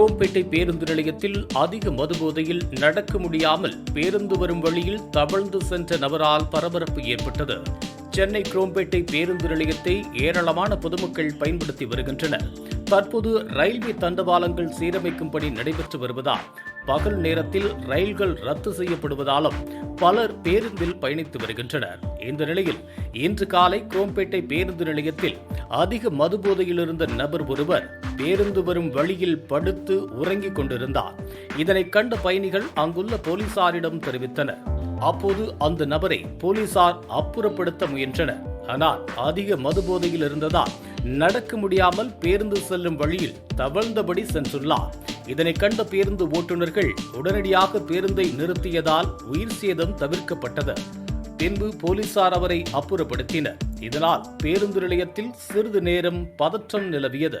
குரோம்பேட்டை பேருந்து நிலையத்தில் அதிக மதுபோதையில் நடக்க முடியாமல் பேருந்து வரும் வழியில் தவழ்ந்து சென்ற நபரால் பரபரப்பு ஏற்பட்டது. சென்னை குரோம்பேட்டை பேருந்து நிலையத்தை ஏராளமான பொதுமக்கள் பயன்படுத்தி வருகின்றனர். தற்போது ரயில்வே தண்டவாளங்கள் சீரமைக்கும் பணி நடைபெற்று வருவதால் பகல் நேரத்தில் ரயில்கள் ரத்து செய்யப்படுவதாலும் பலர் பேருந்தில் பயணித்து வருகின்றனர். இந்த நிலையில் இன்று காலை குரோம்பேட்டை பேருந்து நிலையத்தில் அதிக மதுபோதையில் இருந்த நபர் ஒருவர் பேருந்து வரும் வழியில் படுத்து உறங்கிக் கொண்டிருந்தார். இதனை கண்ட பயணிகள் அங்குள்ள போலீசாரிடம் தெரிவித்தனர். அப்போது அந்த நபரை போலீசார் அப்புறப்படுத்த முயன்றனர். ஆனால் அதிக மதுபோதையில் இருந்ததால் நடக்க முடியாமல் பேருந்து செல்லும் வழியில் தவழ்ந்தபடி சென்றுள்ளார். இதனை கண்ட பேருந்து ஓட்டுநர்கள் உடனடியாக பேருந்தை நிறுத்தியதால் உயிர் சேதம் தவிர்க்கப்பட்டது. பின்பு போலீசார் அவரை அப்புறப்படுத்தினர். இதனால் பேருந்து நிலையத்தில் சிறிது நேரம் பதற்றம் நிலவியது.